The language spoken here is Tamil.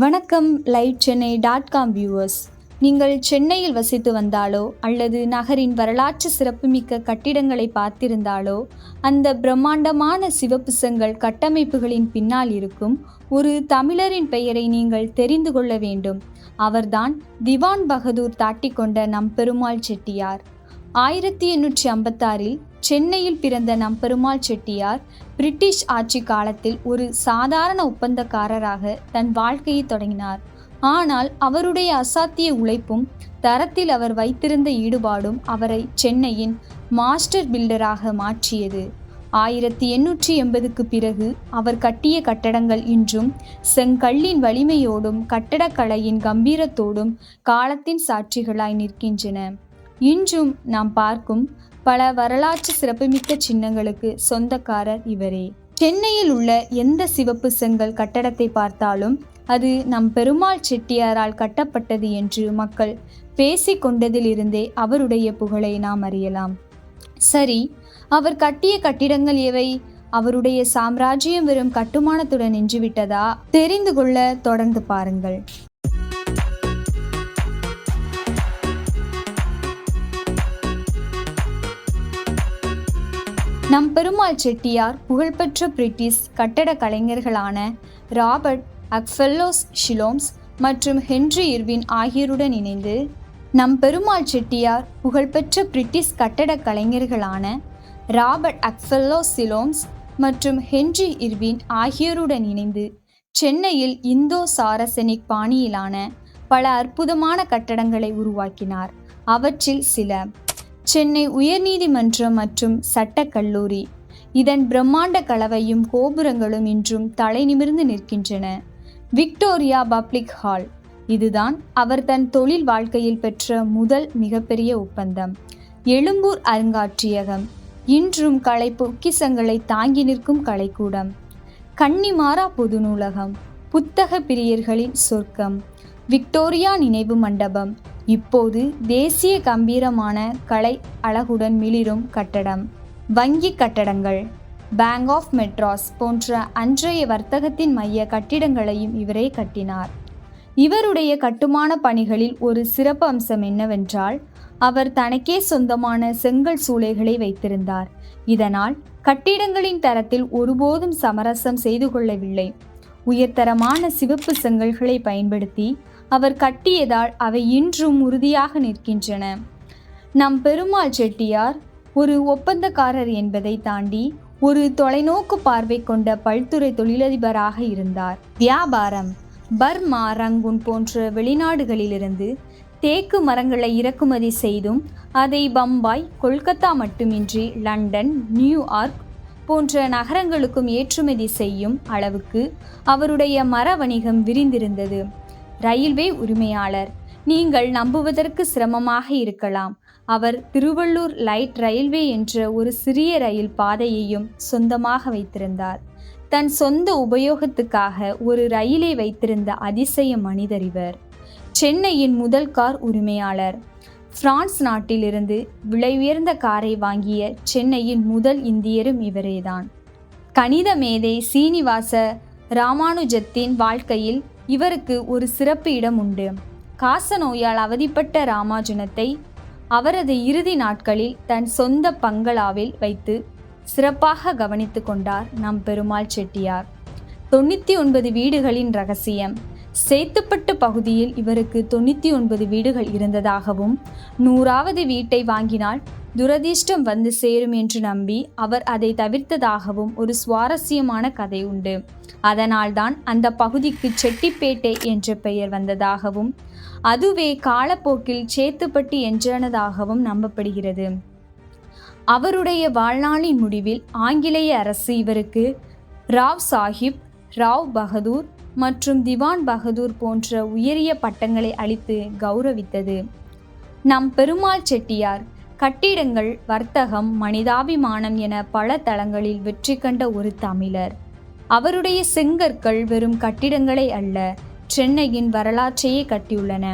வணக்கம் light Chennai dot com viewers. நீங்கள் சென்னையில் வசித்து வந்தாலோ அல்லது நகரின் வரலாற்று சிறப்புமிக்க கட்டிடங்களை பார்த்திருந்தாலோ அந்த பிரம்மாண்டமான சிவப்பு செங்கல் கட்டமைப்புகளின் பின்னால் இருக்கும் ஒரு தமிழரின் பெயரை நீங்கள் தெரிந்து கொள்ள வேண்டும். அவர்தான் திவான் பகதூர் தாட்டிக்கொண்ட நம் பெருமாள் செட்டியார். ஆயிரத்தி எண்ணூற்றி ஐம்பத்தாறில் சென்னையில் பிறந்த நம்பெருமாள் செட்டியார் பிரிட்டிஷ் ஆட்சி காலத்தில் ஒரு சாதாரண ஒப்பந்தக்காரராக தன் வாழ்க்கையை தொடங்கினார். ஆனால் அவருடைய அசாத்திய உழைப்பும் தரத்தில் அவர் வைத்திருந்த ஈடுபாடும் அவரை சென்னையின் மாஸ்டர் பில்டராக மாற்றியது. ஆயிரத்தி எண்ணூற்றி எண்பதுக்கு பிறகு அவர் கட்டிய கட்டடங்கள் இன்றும் செங்கல்லின் வலிமையோடும் கட்டடக்கலையின் கம்பீரத்தோடும் காலத்தின் சாட்சிகளாய் நிற்கின்றன. இன்றும் நாம் பார்க்கும் பல வரலாற்று சிறப்புமிக்க சின்னங்களுக்கு சொந்தக்காரர் இவரே. சென்னையில் உள்ள எந்த சிவப்பு செங்கல் கட்டடத்தை பார்த்தாலும் அது நம் பெருமாள் செட்டியாரால் கட்டப்பட்டது என்று மக்கள் பேசிக்கொண்டதிலிருந்தே அவருடைய புகழை நாம் அறியலாம். சரி அவர் கட்டிய கட்டிடங்கள் எவை? அவருடைய சாம்ராஜ்யம் வெறும் கட்டுமானத்துடன் நின்றுவிட்டதா? தெரிந்து கொள்ள தொடர்ந்து பாருங்கள். நம் பெருமாள் செட்டியார் புகழ்பெற்ற பிரிட்டிஷ் கட்டட கலைஞர்களான ராபர்ட் அக்ஃபெல்லோஸ் ஷிலோம்ஸ் மற்றும் ஹென்றி இர்வின் ஆகியோருடன் இணைந்து நம் பெருமாள் செட்டியார் புகழ்பெற்ற பிரிட்டிஷ் கட்டட கலைஞர்களான ராபர்ட் அக்ஃபெல்லோ சிலோம்ஸ் மற்றும் ஹென்றி இர்வின் ஆகியோருடன் இணைந்து சென்னையில் இந்தோ சாரசெனிக் பாணியிலான பல அற்புதமான கட்டடங்களை உருவாக்கினார். அவற்றில் சில சென்னை உயர்நீதிமன்றம் மற்றும் சட்டக்கல்லூரி. இதன் பிரம்மாண்ட கலவையும் கோபுரங்களும் இன்றும் தலை நிமிர்ந்து நிற்கின்றன. Victoria Public Hall. இதுதான் அவர் தன் தொழில் வாழ்க்கையில் பெற்ற முதல் மிகப்பெரிய ஒப்பந்தம். எழும்பூர் அருங்காட்சியகம். இன்றும் கலை பொக்கிசங்களை தாங்கி நிற்கும் கலைக்கூடம். கன்னிமாரா பொது நூலகம். புத்தக பிரியர்களின் சொர்க்கம். விக்டோரியா நினைவு மண்டபம். இப்போது தேசிய கம்பீரமான கலை அழகுடன் மிளிரும் கட்டடம். வங்கி கட்டடங்கள் பேங்க் ஆஃப் மெட்ராஸ் போன்ற அன்றைய வர்த்தகத்தின் மைய கட்டிடங்களையும் இவரே கட்டினார். இவருடைய கட்டுமான பணிகளில் ஒரு சிறப்பு அம்சம் என்னவென்றால் அவர் தனக்கே சொந்தமான செங்கல் சூளைகளை வைத்திருந்தார். இதனால் கட்டிடங்களின் தரத்தில் ஒருபோதும் சமரசம் செய்து கொள்ளவில்லை. உயர்தரமான சிவப்பு செங்கல்களை பயன்படுத்தி அவர் கட்டியதால் அவை இன்றும் உறுதியாக நிற்கின்றன. நம் பெருமாள் செட்டியார் ஒரு ஒப்பந்தக்காரர் என்பதை தாண்டி ஒரு தொலைநோக்கு பார்வை கொண்ட பல்துறை தொழிலதிபராக இருந்தார். வியாபாரம் பர்மா ரங்குன் போன்ற வெளிநாடுகளிலிருந்து தேக்கு மரங்களை இறக்குமதி செய்தும் அதை பம்பாய் கொல்கத்தா மட்டுமின்றி லண்டன் நியூயார்க் போன்ற நகரங்களுக்கும் ஏற்றுமதி செய்யும் அளவுக்கு அவருடைய மர வணிகம் விரிந்திருந்தது. ரயில்வே உரிமையாளர். நீங்கள் நம்புவதற்கு சிரமமாக இருக்கலாம். அவர் திருவள்ளூர் லைட் ரயில்வே என்ற ஒரு சிறிய ரயில் பாதையையும் சொந்தமாக வைத்திருந்தார். தன் சொந்த உபயோகத்துக்காக ஒரு ரயிலை வைத்திருந்த அதிசய மனிதர் இவர் சென்னையின் முதல் கார் உரிமையாளர். பிரான்ஸ் நாட்டிலிருந்து விலை உயர்ந்த காரை வாங்கிய சென்னையின் முதல் இந்தியரும் இவரேதான். கணித மேதை சீனிவாச ராமானுஜத்தின் வாழ்க்கையில் இவருக்கு ஒரு சிறப்பு இடம் உண்டு. காச நோயால் அவதிப்பட்ட ராமானுஜனத்தை அவரது இறுதி நாட்களில் தன் சொந்த பங்களாவில் வைத்து சிறப்பாக கவனித்து கொண்டார் நம் பெருமாள் செட்டியார். தொண்ணூற்றி ஒன்பது வீடுகளின் ரகசியம். சேத்துப்பட்டு பகுதியில் இவருக்கு தொண்ணூற்றி ஒன்பது வீடுகள் இருந்ததாகவும் நூறாவது வீட்டை வாங்கினால் துரதிர்ஷ்டம் வந்து சேரும் என்று நம்பி அவர் அதை தவிர்த்ததாகவும் ஒரு சுவாரஸ்யமான கதை உண்டு. அதனால்தான் அந்த பகுதிக்கு செட்டிப்பேட்டை என்ற பெயர் வந்ததாகவும் அதுவே காலப்போக்கில் சேத்துப்பட்டு என்றனதாகவும் நம்பப்படுகிறது. அவருடைய வாழ்நாளின் முடிவில் ஆங்கிலேய அரசு இவருக்கு ராவ் சாஹிப் ராவ் பகதூர் மற்றும் திவான் பகதூர் போன்ற உயரிய பட்டங்களை அளித்து கௌரவித்தது. நம் பெருமாள் செட்டியார் கட்டிடங்கள் வர்த்தகம் மனிதாபிமானம் என பல தளங்களில் வெற்றி கண்ட ஒரு தமிழர். அவருடைய செங்கற்கள் வெறும் கட்டிடங்களை அல்ல சென்னையின் வரலாற்றையே கட்டியுள்ளன.